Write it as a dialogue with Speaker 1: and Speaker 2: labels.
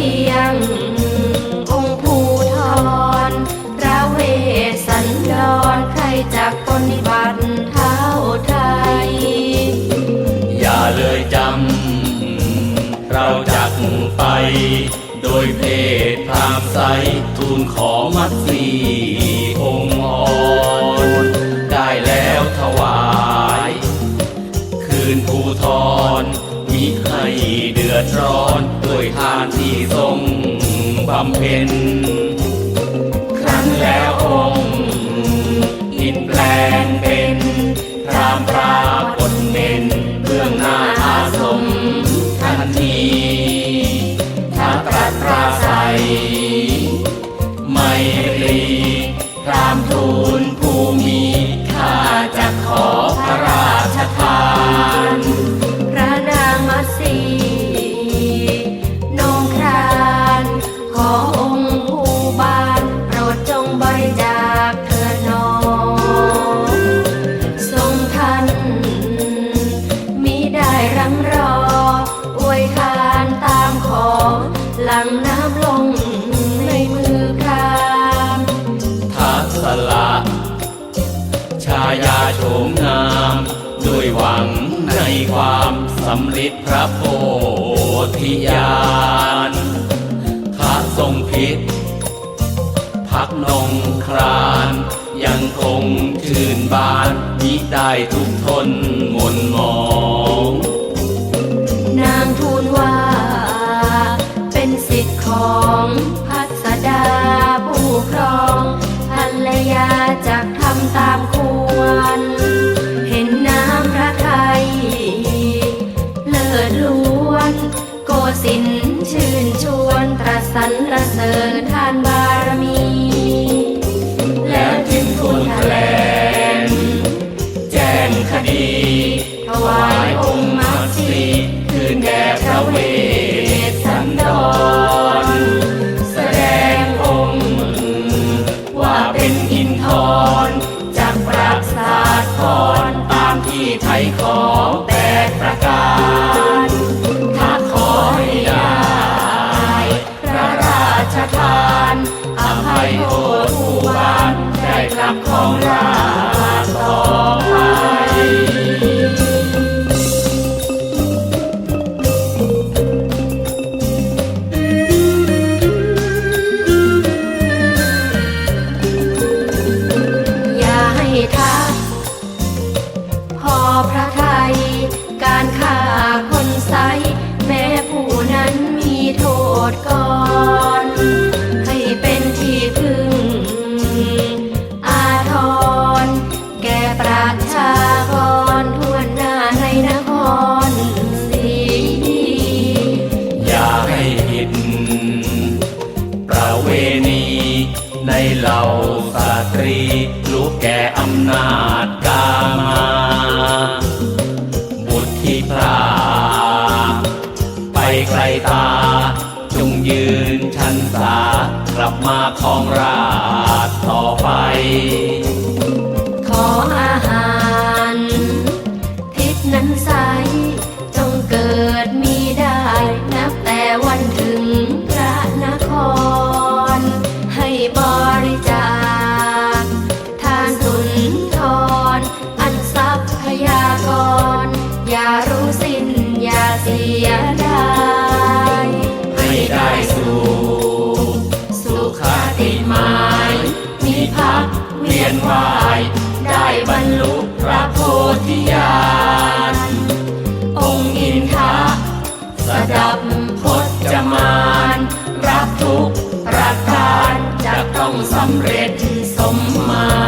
Speaker 1: เห
Speaker 2: ลือเพียงองค์ผู้ทอนพระเวสสันดรใครจากปฏิบัติเท้าไทย
Speaker 1: อย่าเลยจำ เราจักไป โดยเพศพรามไสทูลขอมัดสีองค์อ่อนได้แล้วถวาย คืนภูทร มิให้เดือดร้อนด้วยทานที่ทรงบำเพ็ญ ครั้นแล้วองค์อินแปลงเป็นพรามปราบกดเน้นเบื้องหน้าอาสมทันทีถ้าตรัสปราศัย ชา
Speaker 2: ยา
Speaker 1: โฉมงามด้วยหวังในความสำลิดพระโพธิญาณข้าทรงพิษ พักนงคราน ยังคงชื่นบานมิได้ทุกทนหมนหมอง
Speaker 2: พอพระไทย การฆ่าคนไซแม้ผู้นั้นมีโทษก่อน ให้เป็นที่พึ่ง อาทร แก่ประชากรทั่วหน้าในนครศรี
Speaker 1: อย่าให้ผิด ประเวณีในเหล่าสตรีลูกแก่อำนาจกามา ไปไกลตา จงยืนชันสากลับมาของราชต่อไป
Speaker 2: ขออาหาร ทิศนั้นสา นไหวได้บรรลุพระโพธิญาณ องค์อินทะสดับพจมานรับทุกประการจะต้อง
Speaker 1: สำเร็จสมมา